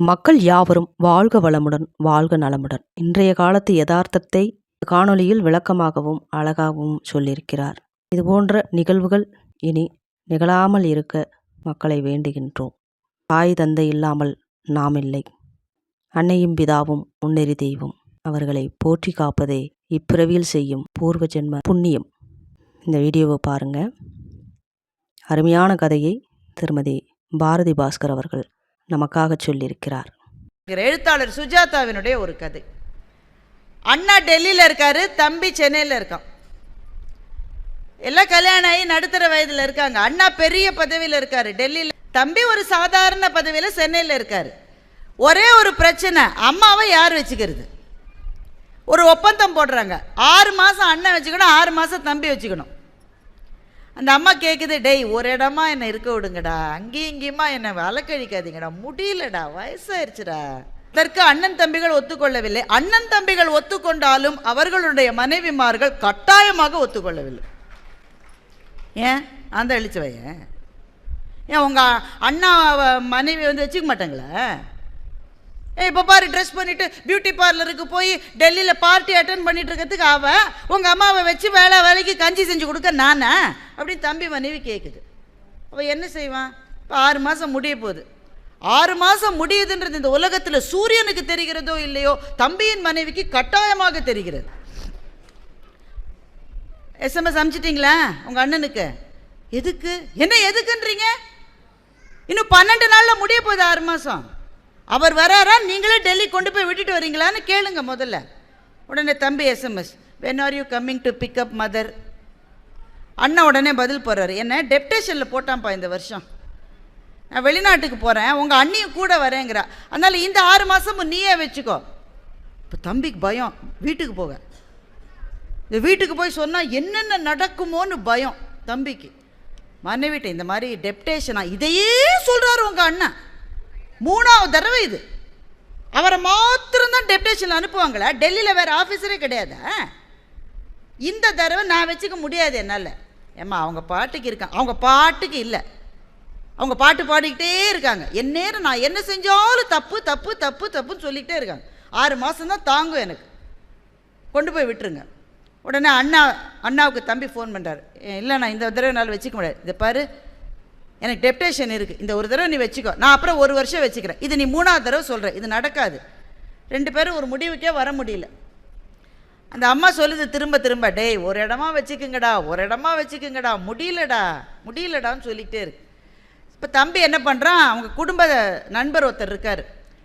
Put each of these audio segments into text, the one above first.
மக்கள் யாவரும் வாழ்க வளமுடன் வாழ்க நலமுடன். இன்றைய காலத்து யதார்த்தத்தை காணொளியில் விளக்கமாகவும் அழகாகவும் சொல்லியிருக்கிறார். இதுபோன்ற நிகழ்வுகள் இனி நிகழாமல் இருக்க மக்களை வேண்டுகின்றோம். தாய் தந்தை இல்லாமல் நாம் இல்லை அன்னையும் பிதாவும் முன்னெறி தெய்வம். அவர்களை போற்றி காப்பதே இப்பிறவியில் செய்யும் பூர்வ ஜென்ம புண்ணியம். இந்த வீடியோவை பாருங்கள் அருமையான கதையை திருமதி பாரதி பாஸ்கர் அவர்கள் நமக்காக சொல்லியிருக்கிறார். எழுத்தாளர் சுஜாதாவினுடைய ஒரு கதை. அண்ணா டெல்லியில் இருக்காரு தம்பி சென்னையில் இருக்கான். எல்லாம் கல்யாணம் ஆகி நடுத்தர வயதில் இருக்காங்க. அண்ணா பெரிய பதவியில் இருக்காரு டெல்லியில். தம்பி ஒரு சாதாரண பதவியில் சென்னையில் இருக்காரு. ஒரே ஒரு பிரச்சனை அம்மாவை யார் வச்சுக்கிறது? ஒரு ஒப்பந்தம் போடுறாங்க. ஆறு மாதம் அண்ணன் வச்சுக்கணும் ஆறு மாதம் தம்பி வச்சுக்கணும். அந்த அம்மா கேட்குது டேய் ஒரு இடமா என்னை இருக்க விடுங்கடா. அங்கேயும் இங்கேயுமா என்னை வழக்கழிக்காதீங்கடா. முடியலடா. வயசாயிருச்சுடா. அதற்கு அண்ணன் தம்பிகள் ஒத்துக்கொள்ளவில்லை. அண்ணன் தம்பிகள் ஒத்துக்கொண்டாலும் அவர்களுடைய மனைவிமார்கள் கட்டாயமாக ஒத்துக்கொள்ளவில்லை. ஏன்? அந்த அழிச்சு வையன் ஏன் உங்கள் அண்ணா மனைவி வந்து வச்சுக்க மாட்டாங்களா? ஏய் இப்போ பாரு ட்ரெஸ் பண்ணிவிட்டு பியூட்டி பார்லருக்கு போய் டெல்லியில் பார்ட்டி அட்டன் பண்ணிட்டு இருக்கிறதுக்கு அவ உங்கள் அம்மாவை வச்சு வேலை வேலைக்கு கஞ்சி செஞ்சு கொடுக்க நானே? அப்படின்னு தம்பி மனைவி கேட்குது அப்போ என்ன செய்வான்? இப்போ ஆறு மாதம் முடிய போகுது. ஆறு மாதம் முடியுதுன்றது இந்த உலகத்தில் சூரியனுக்கு தெரிகிறதோ இல்லையோ தம்பியின் மனைவிக்கு கட்டாயமாக தெரிகிறது. எஸ்எம்எஸ் அனுப்பிச்சிட்டிங்களா? உங்கள் அண்ணனுக்கு. எதுக்கு? என்ன எதுக்குன்றீங்க? இன்னும் பன்னெண்டு நாளில் முடிய போகுது ஆறு மாதம் அவர் வராரா? நீங்களே டெல்லி கொண்டு போய் விட்டுட்டு வரீங்களான்னு கேளுங்க முதல்ல. உடனே தம்பி SMS when are you coming to pick up mother அண்ணா உடனே பதில் போடுறாரு என்ன டெப்டேஷனில் போட்டான்ப்பா இந்த வருஷம். நான் வெளிநாட்டுக்கு போகிறேன் உங்கள் அண்ணியும் கூட வரேங்கிறா. அதனால் இந்த ஆறு மாதமும் நீயே வச்சுக்கோ. இப்போ தம்பிக்கு பயம். வீட்டுக்கு போக இந்த வீட்டுக்கு போய் சொன்னால் என்னென்ன நடக்குமோன்னு பயம் தம்பிக்கு. மனைவிட்ட இந்த மாதிரி டெப்டேஷனா இதையே சொல்கிறாரு உங்கள் அண்ணன் மூணாவது தடவை இது. அவரை மாத்திரம்தான் டெப்டேஷனில் அனுப்புவாங்களா. டெல்லியில் வேறு ஆஃபீஸரே கிடையாதா? இந்த தடவை நான் வச்சுக்க முடியாது என்னால். ஏம்மா அவங்க பாட்டுக்கு இருக்காங்க. அவங்க பாட்டுக்கு இல்லை. அவங்க பாட்டு பாடிக்கிட்டே இருக்காங்க. என் நேரம் நான் என்ன செஞ்சாலும் தப்பு தப்பு தப்பு தப்புன்னு சொல்லிக்கிட்டே இருக்காங்க. ஆறு மாதம் தான் தாங்கும் எனக்கு. கொண்டு போய் விட்டுருங்க. உடனே அண்ணா அண்ணாவுக்கு தம்பி ஃபோன் பண்ணுறாரு இல்லை நான் இந்த தடவை நாள் வச்சுக்க முடியாது. இதை பாரு. எனக்கு டெப்டேஷன் இருக்குது இந்த ஒரு தடவை நீ வச்சுக்கோ. நான் அப்புறம் ஒரு வருஷம் வச்சுக்கிறேன். இது நீ மூணாவது தடவை சொல்கிறேன் இது நடக்காது. ரெண்டு பேரும் ஒரு முடிவுக்கே வர முடியல. அந்த அம்மா சொல்லுது திரும்ப திரும்ப டேய் ஒரு இடமா வச்சுக்குங்கடா ஒரு இடமா வச்சுக்குங்கடா முடியலடா முடியலடான்னு சொல்லிகிட்டே இருக்கு. இப்போ தம்பி என்ன பண்ணுறான் அவங்க குடும்ப நண்பர் ஒருத்தர் இருக்கார்.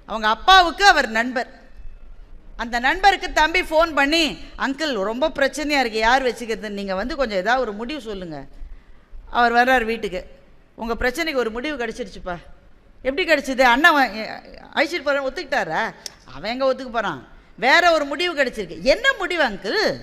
அவங்க அப்பாவுக்கு அவர் நண்பர். அந்த நண்பருக்கு தம்பி ஃபோன் பண்ணி அங்கிள் ரொம்ப பிரச்சனையாக இருக்குது யார் வச்சுக்கிறது நீங்கள் வந்து கொஞ்சம் ஏதாவது ஒரு முடிவு சொல்லுங்கள் அவர் வர்றார் வீட்டுக்கு. உங்கள் பிரச்சனைக்கு ஒரு முடிவு கிடச்சிருச்சுப்பா. எப்படி கிடச்சிது? அண்ணன் அழைச்சிட்டு போகிறேன் ஒத்துக்கிட்டாரா? அவன் எங்கே ஒத்துக்க போகிறான் வேற ஒரு முடிவு கிடச்சிருக்கு. என்ன முடிவு அங்கிள்?